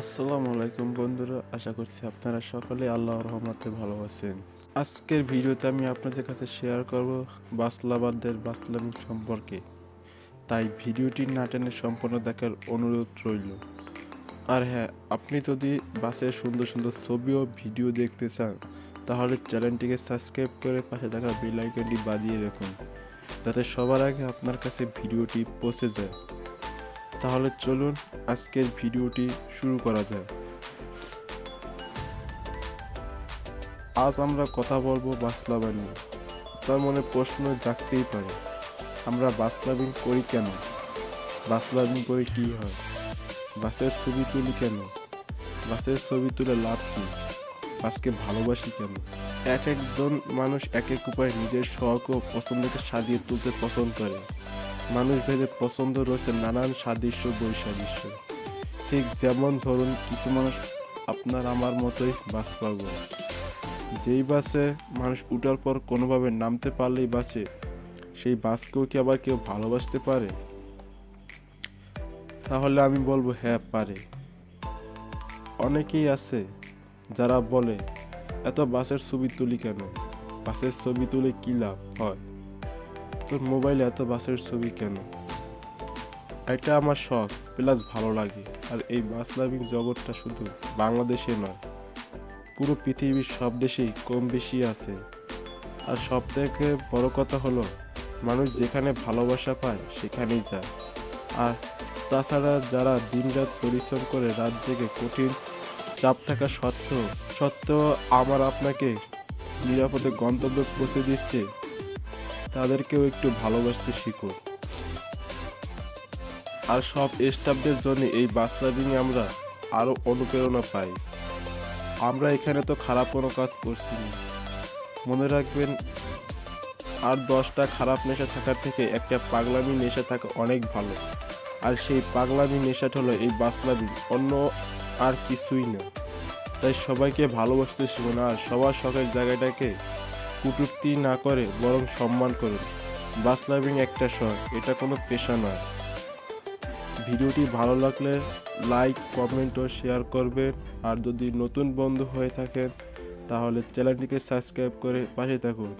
আসসালামু আলাইকুম বন্ধুরা, আশা করছি আপনারা সকলে আল্লাহর রহমতে ভালো আছেন। আজকের ভিডিওতে আমি আপনাদের কাছে শেয়ার করব বাসলাবাদদের বাসলামিক সম্পর্কে। তাই ভিডিওটি না টেনে সম্পূর্ণ দেখার অনুরোধ রইল। আর হ্যাঁ আপনি যদি বাসের সুন্দর সুন্দর ছবি ও ভিডিও দেখতে চান, তাহলে চ্যানেলটিকে সাবস্ক্রাইব করে পাশে থাকা বেল আইকনটি বাজিয়ে রাখুন, যাতে সবার আগে আপনার কাছে ভিডিওটি পৌঁছে যায়। তাহলে চলুন আজকের ভিডিওটি শুরু করা যায় আজ আমরা কথা বলব বাসলাবা নিয়ে। তার মনে প্রশ্ন জাগতেই পারে, আমরা বাস ক্লাবিং করি কেন? বাস ক্লাবিং করে কি হয়? বাসের ছবি তুলি কেন? বাসের ছবি তুলে লাভ কি? বাসকে ভালোবাসি কেন? এক একজন মানুষ এক এক উপায়ে নিজের শখ ও পছন্দকে সাজিয়ে তুলতে পছন্দ করে। মানুষ ভেদে পছন্দ রয়েছে নানান সাদৃশ্য, বৈসাদৃশ্য। ঠিক যেমন ধরুন, কিছু মানুষ আপনার আমার মতোই বাস পাবো যেই বাসে মানুষ উঠার পর কোনোভাবে নামতে পারলেই বাসে সেই বাসকেও কি আবার কেউ ভালোবাসতে পারে? তাহলে আমি বলব হ্যাঁ পারে। অনেকেই আছে যারা বলে, এত বাসের ছবি তুলি কেন? বাসের ছবি তুলে কী লাভ হয়? তোর মোবাইলে এত বাসের ছবি কেন? এটা আমার শখ, প্লাস ভালো লাগে। আর এই বাস লাভিং জগৎটা শুধু বাংলাদেশে নয়, পুরো পৃথিবীর সব দেশেই কম বেশি আছে। আর সব থেকে বড় কথা হলো, মানুষ যেখানে ভালোবাসা পায়, সেখানেই যায়। আর তাছাড়া যারা দিনরাত পরিশ্রম করে রাত জেগে কঠিন চাপ থাকা সত্ত্বেও সত্ত্বেও আমার আপনাকে নিরাপদে গন্তব্যে পৌঁছে দিচ্ছে তাদেরকেও একটু ভালোবাসতে শিখো আর সব স্টাফদের জন্য এই বাস রাইডিংয়ে আমরা আরও অনুপ্রেরণা পাই। আমরা এখানে তো খারাপ কোনো কাজ করছি না। মনে রাখবেন, আর দশটা খারাপ নেশা থাকার থেকে একটা পাগলামি নেশা থাকা অনেক ভালো। আর সেই পাগলামি নেশাটা হলো এই বাসলামি অন্য আর কিছুই না। তাই সবাইকে ভালোবাসতে শিখুন, আর সবার শখের জায়গাটাকে কুটুক্তি না করে বরং সম্মান করুন। বাস লাভিং একটা শখ, এটা কোনো পেশা নয়। ভিডিওটি ভালো লাগলে লাইক, কমেন্ট ও শেয়ার করবেন। আর যদি নতুন বন্ধু হয়ে থাকেন, তাহলে চ্যানেলটিকে সাবস্ক্রাইব করে পাশে থাকুন।